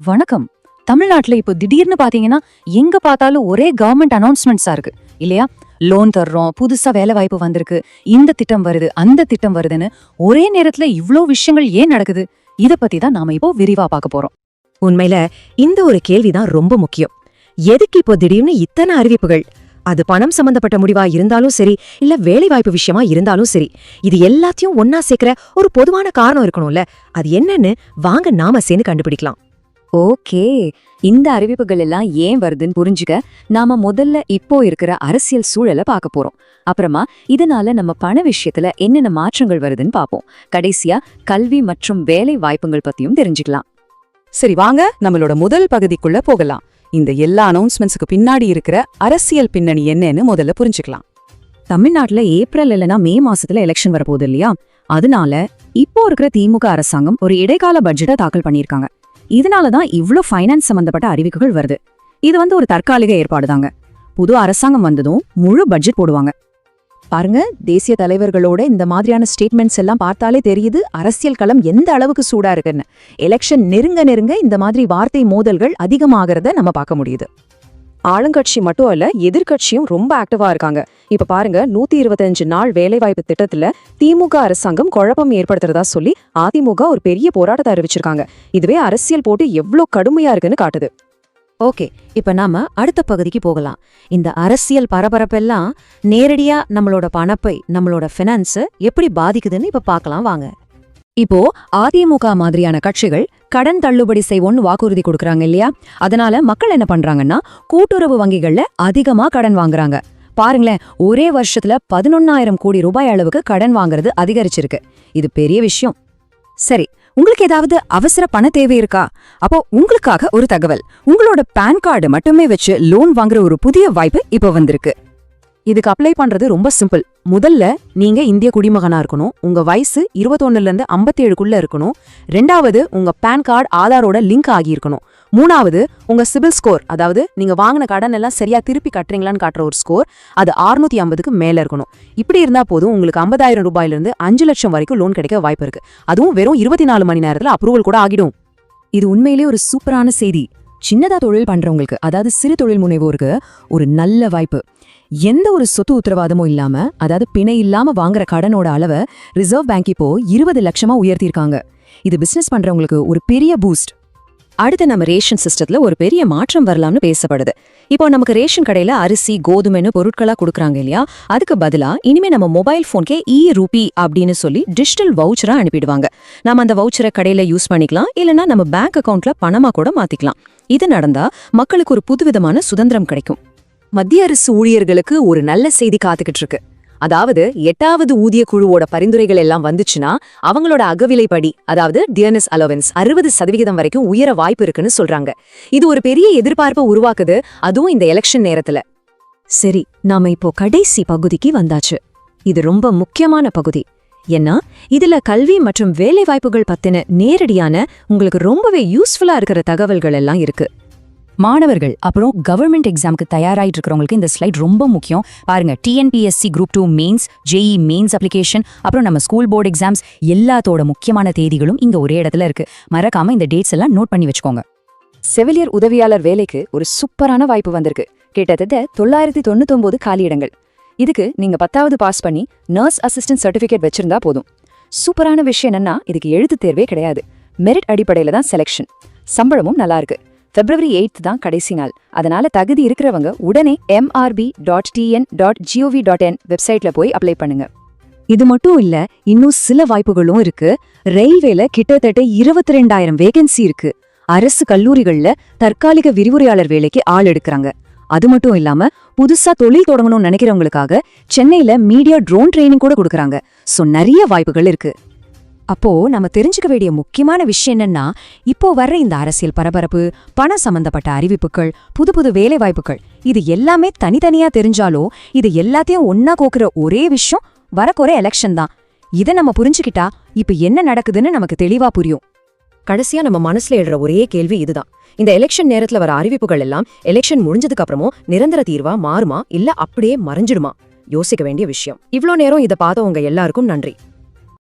வணக்கம். தமிழ்நாட்டுல இப்போ திடீர்னு பாத்தீங்கன்னா எங்க பார்த்தாலும் ஒரே கவர்மெண்ட் அனௌன்ஸ்மெண்ட்ஸா இருக்கு. இல்லையா? லோன் தர்றோம் புதுசா வேலை வாய்ப்பு வந்திருக்கு. இந்த திட்டம் வருது அந்த திட்டம் வருதுன்னு ஒரே நேரத்துல இவ்ளோ விஷயங்கள் ஏன் நடக்குது? இத பத்தி தான் நாம இப்போ விரிவா பார்க்க போறோம். உண்மையில இந்த ஒரு கேள்விதான் ரொம்ப முக்கியம். எதுக்கு இப்போ திடீர்னு இத்தனை அறிவிப்புகள்? அது பணம் சம்பந்தப்பட்ட முடிவா இருந்தாலும் சரி இல்ல வேலைவாய்ப்பு விஷயமா இருந்தாலும் சரி இது எல்லாத்தையும் ஒன்னா சேர்க்கிற ஒரு பொதுவான காரணம் இருக்கணும்ல. அது என்னன்னு வாங்க நாம சேர்ந்து கண்டுபிடிக்கலாம். ஓகே. இந்த அறிவிப்புகள் எல்லாம் ஏன் வருதுன்னு புரிஞ்சுக்க நாம முதல்ல இப்போ இருக்கிற அரசியல் சூழலை பார்க்க போறோம். அப்புறமா இதனால நம்ம பண விஷயத்துல என்னென்ன மாற்றங்கள் வருதுன்னு பார்ப்போம். கடைசியா கல்வி மற்றும் வேலை வாய்ப்புகள் பத்தியும் தெரிஞ்சுக்கலாம். சரி வாங்க. நம்மளோட முதல் பகுதிக்குள்ள போகலாம். இந்த எல்லா அனௌன்ஸ்மெண்ட்ஸுக்கு பின்னாடி இருக்கிற அரசியல் பின்னணி என்னன்னு முதல்ல புரிஞ்சுக்கலாம். தமிழ்நாட்டுல ஏப்ரல் இல்லைன்னா மே மாசத்துல எலெக்ஷன் வரப்போகுது இல்லையா? அதனால இப்போ இருக்கிற திமுக அரசாங்கம் ஒரு இடைக்கால பட்ஜெட்டை தாக்கல் பண்ணியிருக்காங்க. இதனால தான் இவ்ளோ ஃபைனான்ஸ் சம்பந்தப்பட்ட அறிவிப்புகள் வருது. இது வந்து ஒரு தற்காலிக ஏற்பாடு தாங்க புது அரசாங்கம் வந்ததும் முழு பட்ஜெட் போடுவாங்க. பாருங்க தேசிய தலைவர்களோட இந்த மாதிரியான ஸ்டேட்மெண்ட்ஸ் எல்லாம் பார்த்தாலே தெரியுது அரசியல் களம் எந்த அளவுக்கு சூடா இருக்குன்னு. எலெக்ஷன் நெருங்க நெருங்க இந்த மாதிரி வார்த்தை மோதல்கள் அதிகமாகறத நம்ம பார்க்க முடியுது. ஆளுங்கட்சி மட்டும் இல்ல எதிர்க்கட்சியும் ரொம்ப ஆக்டிவா இருக்காங்க. இப்ப பாருங்க நூத்தி இருபத்தஞ்சு நாள் வேலைவாய்ப்பு திட்டத்துல திமுக அரசாங்கம் குழப்பம் ஏற்படுத்துறதா சொல்லி அதிமுக ஒரு பெரிய போராட்டத்தை அறிவிச்சிருக்காங்க. இதுவே அரசியல் போட்டு எவ்ளோ கடுமையா இருக்குன்னு காட்டுது. ஓகே இப்ப நாம அடுத்த பகுதிக்கு போகலாம். இந்த அரசியல் பரபரப்பெல்லாம் நேரடியா நம்மளோட பணப்பை நம்மளோட ஃபினான்ஸ எப்படி பாதிக்குதுன்னு இப்ப பார்க்கலாம் வாங்க. இப்போ அதிமுக மாதிரியான கட்சிகள் கடன் தள்ளுபடி செய்வோம்னு வாக்குறுதி கொடுக்கறாங்க இல்லையா? அதனால மக்கள் என்ன பண்றாங்கன்னா கூட்டுறவு வங்கிகள்ல அதிகமா கடன் வாங்குறாங்க. பாருங்களேன் ஒரே வருஷத்துல பதினொன்னாயிரம் கோடி ரூபாய் அளவுக்கு கடன் வாங்குறது அதிகரிச்சிருக்கு. இது பெரிய விஷயம். சரி உங்களுக்கு ஏதாவது அவசர பண தேவை இருக்கா? அப்போ உங்களுக்காக ஒரு தகவல். உங்களோட பான் கார்டு மட்டுமே வச்சு லோன் வாங்குற ஒரு புதிய வாய்ப்பு இப்போ வந்திருக்கு. இதுக்கு அப்ளை பண்றது ரொம்ப சிம்பிள் முதல்ல நீங்க இந்திய குடிமகனா இருக்கணும். உங்க வயசு இருபத்தொன்னுல இருந்து ஐம்பத்தி ஏழுக்குள்ள இருக்கணும். ரெண்டாவது உங்க பேன் கார்டு ஆதாரோட லிங்க் ஆகியிருக்கணும். மூணாவது உங்க சிபில் ஸ்கோர் அதாவது நீங்க வாங்கின கடன் எல்லாம் சரியா திருப்பி கட்டுறீங்களான்னு காட்டுற ஒரு ஸ்கோர் அது 650 ஐம்பதுக்கு மேல இருக்கணும். இப்படி இருந்தா போதும் உங்களுக்கு ஐம்பதாயிரம் ரூபாயிலிருந்து அஞ்சு லட்சம் வரைக்கும் லோன் கிடைக்க வாய்ப்பு இருக்கு. அதுவும் வெறும் இருபத்தி நாலு மணி நேரத்துல அப்ரூவல் கூட ஆகிடும். இது உண்மையிலேயே ஒரு சூப்பரான செய்தி. சின்னதா தொழில் பண்றவங்களுக்கு அதாவது சிறு தொழில் முனைவோருக்கு ஒரு நல்ல வாய்ப்பு. எந்த ஒரு சொத்து உத்தரவாதமும் இல்லாம அதாவது பிணை இல்லாம வாங்குற கடனோட அளவை ரிசர்வ் பேங்க் இப்போ இருபது லட்சமா உயர்த்தியிருக்காங்க. இது பிசினஸ் பண்றவங்களுக்கு ஒரு பெரிய பூஸ்ட் அடுத்து நம்ம ரேஷன் சிஸ்டத்துல ஒரு பெரிய மாற்றம் வரலாம்னு பேசப்படுது. இப்போ நமக்கு ரேஷன் கடையில அரிசி கோதுமைன்னு பொருட்களா கொடுக்குறாங்க இல்லையா? அதுக்கு பதிலா இனிமே நம்ம மொபைல் போன்கே இ ரூபி அப்படின்னு சொல்லி டிஜிட்டல் வவுச்சரா அனுப்பிடுவாங்க. நாம அந்த வவுச்சரை கடையில யூஸ் பண்ணிக்கலாம் இல்லனா நம்ம பேங்க் அக்கவுண்ட்ல பணமா கூட மாத்திக்கலாம். இது நடந்தா மக்களுக்கு ஒரு புதுவிதமான சுதந்திரம் கிடைக்கும். மத்திய அரசு ஊழியர்களுக்கு ஒரு நல்ல செய்தி காத்துக்கிட்டு இருக்கு அதாவது எட்டாவது ஊதிய குழுவோட பரிந்துரைகள் எல்லாம் வந்துச்சுன்னா அவங்களோட அகவிலைப்படி அதாவது டியர்னஸ் அலோவன்ஸ் அறுபது சதவிகிதம் வரைக்கும் உயர வாய்ப்பு இருக்குன்னு சொல்றாங்க. இது ஒரு பெரிய எதிர்பார்ப்பை உருவாக்குது அதுவும் இந்த எலெக்ஷன் நேரத்துல. சரி நாம இப்போ கடைசி பகுதிக்கு வந்தாச்சு. இது ரொம்ப முக்கியமான பகுதி. ஏன்னா இதுல கல்வி மற்றும் வேலை வாய்ப்புகள் பத்தின நேரடியான உங்களுக்கு ரொம்பவே யூஸ்ஃபுல்லா இருக்கிற தகவல்கள் எல்லாம் இருக்கு. மாணவர்கள் அப்புறம் கவர்மெண்ட் எக்ஸாமுக்கு தயாராயிட்டு இருக்கிறவங்களுக்கு இந்த ஸ்லைட் ரொம்ப முக்கியம். பாருங்க TNPSC group two mains JE mains application அப்புறம் நம்ம ஸ்கூல் போர்டு எக்ஸாம்ஸ் எல்லாத்தோட முக்கியமான தேதிகளும் இங்க ஒரே இடத்துல இருக்கு. மறக்காம இந்த டேட்ஸ் எல்லாம் நோட் பண்ணி வச்சுக்கோங்க. செவிலியர் உதவியாளர் வேலைக்கு ஒரு சூப்பரான வாய்ப்பு வந்திருக்கு. கிட்டத்தட்ட தொள்ளாயிரத்தி தொண்ணூத்தொன்பது காலியிடங்கள் இதுக்கு நீங்க பத்தாவது பாஸ் பண்ணி நர்ஸ் அசிஸ்டன்ட் சர்டிபிகேட் வச்சிருந்தா போதும். சூப்பரான விஷயம் என்னன்னா இதுக்கு எழுத்து தேர்வே கிடையாது. மெரிட் அடிப்படையில தான் செலெக்ஷன் சம்பளமும் நல்லா இருக்கு. பிப்ரவரி எயித் தான் கடைசி நாள். அதனால தகுதி இருக்கிறவங்க உடனே MRB dot TN dot GOV dot in வெப்சைட்ல போய் அப்ளை பண்ணுங்க. இது மட்டும் இல்ல இன்னும் சில வாய்ப்புகளும் இருக்கு. ரயில்வேல கிட்டத்தட்ட இருபத்தி ரெண்டாயிரம் வேகன்சி இருக்கு. அரசு கல்லூரிகள்ல தற்காலிக விரிவுரையாளர் வேலைக்கு ஆள் எடுக்கறாங்க. அது மட்டும் இல்லாம புதுசா தொழில் தொடங்கணும்னு நினைக்கிறவங்களுக்காக சென்னையில மீடியா ட்ரோன் ட்ரைனிங் கூட கொடுக்கறாங்க. சோ நிறைய வாய்ப்புகள் இருக்கு. அப்போ நம்ம தெரிஞ்சுக்க வேண்டிய முக்கியமான விஷயம் என்னன்னா இப்போ வர்ற இந்த அரசியல் பரபரப்பு பணம் சம்பந்தப்பட்ட அறிவிப்புகள் புது புது வேலை வாய்ப்புகள் இது எல்லாமே தனித்தனியா தெரிஞ்சாலோ இது எல்லாத்தையும் ஒன்னா கோக்குற ஒரே விஷயம் வரக்கொர எலெக்ஷன் தான். இதை நம்ம புரிஞ்சுக்கிட்டா இப்ப என்ன நடக்குதுன்னு நமக்கு தெளிவா புரியும். கடைசியா நம்ம மனசுல எழுற ஒரே கேள்வி இதுதான். இந்த எலெக்ஷன் நேரத்துல வர அறிவிப்புகள் எல்லாம் எலெக்ஷன் முடிஞ்சதுக்கு அப்புறமும் நிரந்தர தீர்வா மாறுமா இல்ல அப்படியே மறைஞ்சிடுமா? யோசிக்க வேண்டிய விஷயம். இவ்ளோ நேரம் இதை பார்த்தவங்க எல்லாருக்கும் நன்றி.